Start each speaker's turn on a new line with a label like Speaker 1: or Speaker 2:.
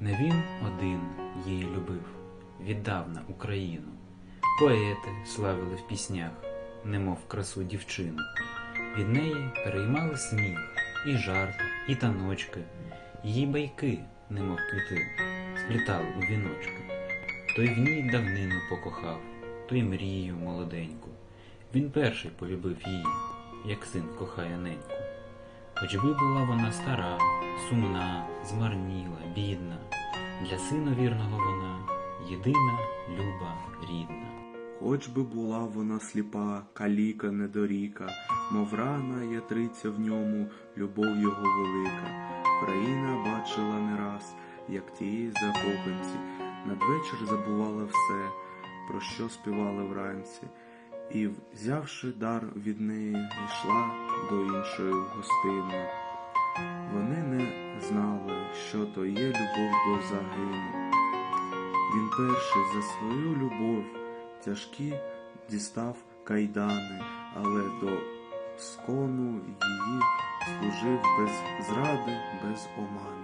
Speaker 1: Не він один її любив, віддав на Україну. Поети славили в піснях, немов красу дівчину. Від неї переймали сміх, і жарти, і таночки, її байки, немов квіти, сплітали у віночки. Той в ній давнину покохав, той мрію молоденьку. Він перший полюбив її, як син кохає неньку. Хоч би була вона стара, сумна, змарніла, бідна, для сина вірного вона єдина, люба, рідна.
Speaker 2: Хоч би була вона сліпа, каліка недоріка, мов рана ятриця в ньому, любов його велика. Країна бачила не раз, як ті закоханці, надвечір забувала все, про що співали вранці, і, взявши дар від неї, йшла до іншої в гостину. Вони не знали, що то є любов до загину. Він перший за свою любов тяжкі дістав кайдани, але до скону її служив без зради, без омани.